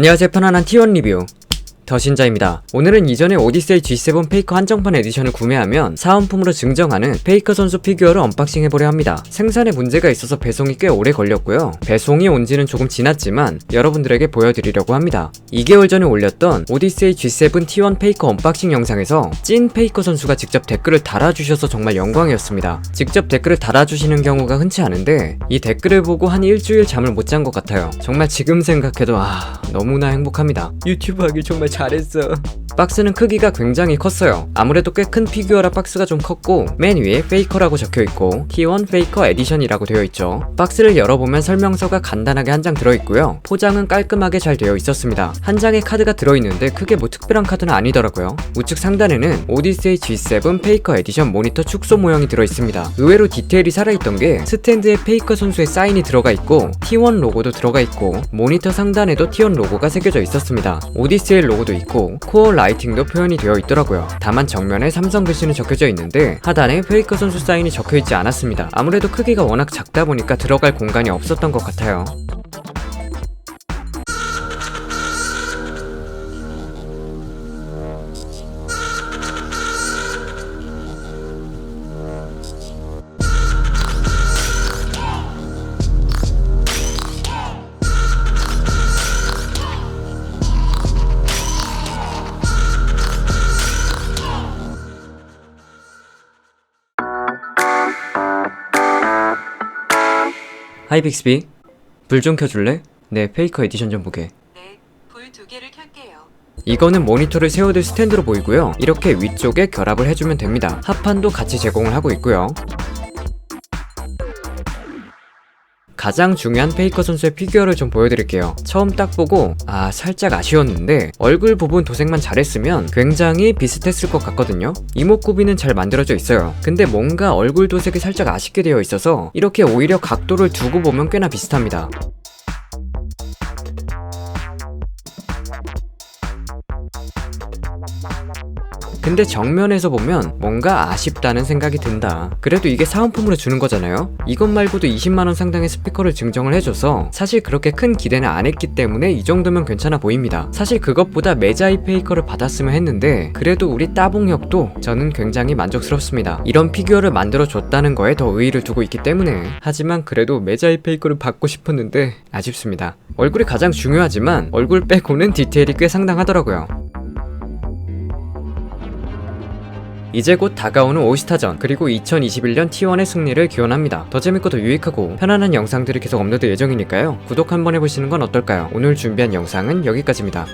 안녕하세요. 편안한 T1 리뷰 더신자입니다. 오늘은 이전에 오디세이 G7 페이커 한정판 에디션을 구매하면 사은품으로 증정하는 페이커 선수 피규어를 언박싱 해보려 합니다. 생산에 문제가 있어서 배송이 꽤 오래 걸렸고요. 배송이 온 지는 조금 지났지만 여러분들에게 보여드리려고 합니다. 2개월 전에 올렸던 오디세이 G7 T1 페이커 언박싱 영상에서 찐 페이커 선수가 직접 댓글을 달아주셔서 정말 영광이었습니다. 직접 댓글을 달아주시는 경우가 흔치 않은데 이 댓글을 보고 한 일주일 잠을 못 잔 것 같아요. 정말 지금 생각해도 아 너무나 행복합니다. 유튜브 하길 정말 잘 했어. 박스는 크기가 굉장히 컸어요. 아무래도 꽤 큰 피규어라 박스가 좀 컸고 맨 위에 페이커라고 적혀 있고 T1 페이커 에디션이라고 되어 있죠. 박스를 열어보면 설명서가 간단하게 한 장 들어있고요. 포장은 깔끔하게 잘 되어 있었습니다. 한 장의 카드가 들어있는데 크게 뭐 특별한 카드는 아니더라고요. 우측 상단에는 오디세이 G7 페이커 에디션 모니터 축소 모형이 들어있습니다. 의외로 디테일이 살아있던 게 스탠드에 페이커 선수의 사인이 들어가 있고 T1 로고도 들어가 있고 모니터 상단에도 T1 로고가 새겨져 있었습니다. 오디세이 로고도 있고 코어 라이팅도 표현이 되어 있더라고요. 다만 정면에 삼성 글씨는 적혀져 있는데 하단에 페이커 선수 사인이 적혀 있지 않았습니다. 아무래도 크기가 워낙 작다 보니까 들어갈 공간이 없었던 것 같아요. 하이 빅스비 불 좀 켜줄래? 내 페이커 에디션 좀 보게 네, 불 두 개를 켤게요. 이거는 모니터를 세워둘 스탠드로 보이고요 이렇게 위쪽에 결합을 해주면 됩니다 합판도 같이 제공을 하고 있고요 가장 중요한 페이커 선수의 피규어를 좀 보여드릴게요. 처음 딱 보고 아 살짝 아쉬웠는데 얼굴 부분 도색만 잘했으면 굉장히 비슷했을 것 같거든요. 이목구비는 잘 만들어져 있어요. 근데 뭔가 얼굴 도색이 살짝 아쉽게 되어 있어서 이렇게 오히려 각도를 두고 보면 꽤나 비슷합니다. 근데 정면에서 보면 뭔가 아쉽다는 생각이 든다. 그래도 이게 사은품으로 주는 거잖아요? 이것 말고도 20만원 상당의 스피커를 증정을 해줘서 사실 그렇게 큰 기대는 안 했기 때문에 이 정도면 괜찮아 보입니다. 사실 그것보다 메자이 페이커를 받았으면 했는데 그래도 우리 따봉역도 저는 굉장히 만족스럽습니다. 이런 피규어를 만들어 줬다는 거에 더 의의를 두고 있기 때문에 하지만 그래도 메자이 페이커를 받고 싶었는데 아쉽습니다. 얼굴이 가장 중요하지만 얼굴 빼고는 디테일이 꽤 상당하더라고요. 이제 곧 다가오는 오스타전 그리고 2021년 T1의 승리를 기원합니다. 더 재밌고 더 유익하고 편안한 영상들이 계속 업로드 예정이니까요. 구독 한번 해보시는 건 어떨까요? 오늘 준비한 영상은 여기까지입니다.